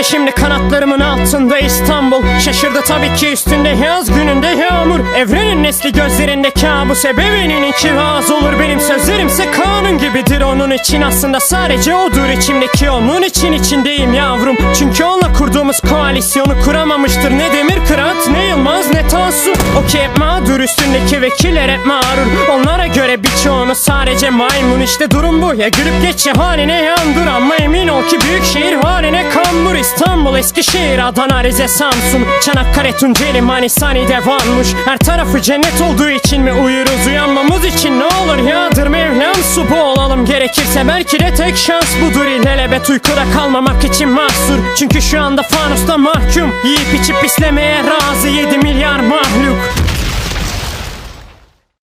İşte şimdi kanatlarımın altında İstanbul. Şaşırdı tabii ki üstünde yaz gününde yağmur. Evrenin nesli gözlerinde kabus Ebeveyninin kiraz olur. Benim sözlerimse kanun gibidir. Onun için aslında sadece odur içimdeki. Onun için içindeyim yavrum. Çünkü onunla kurduğumuz koalisyonu kuramamıştır. Ne Demir Kırat ne Yılmaz ne Tansu O ki hep mağdur. Üstündeki vekiller hep mağrur. Onlara göre birçoğunu sadece maymun. İşte durum bu. Ya gülüp geç ya haline yandır. Ama emin ol ki büyük şehir haline kambur İstanbul, Eskişehir, Adana, Rize, Samsun Çanakkale, Tunceli, Manisa, Nidevanmış Her tarafı cennet olduğu için mi uyuruz uyanmamız için ne olur yağdır Mevlam su boğulalım gerekirse. Belki de tek şans budur. İlelebet uykuda kalmamak için mahsur. Çünkü şu anda fanusta mahkum. Yiyip içip pislemeye razı. 7 milyar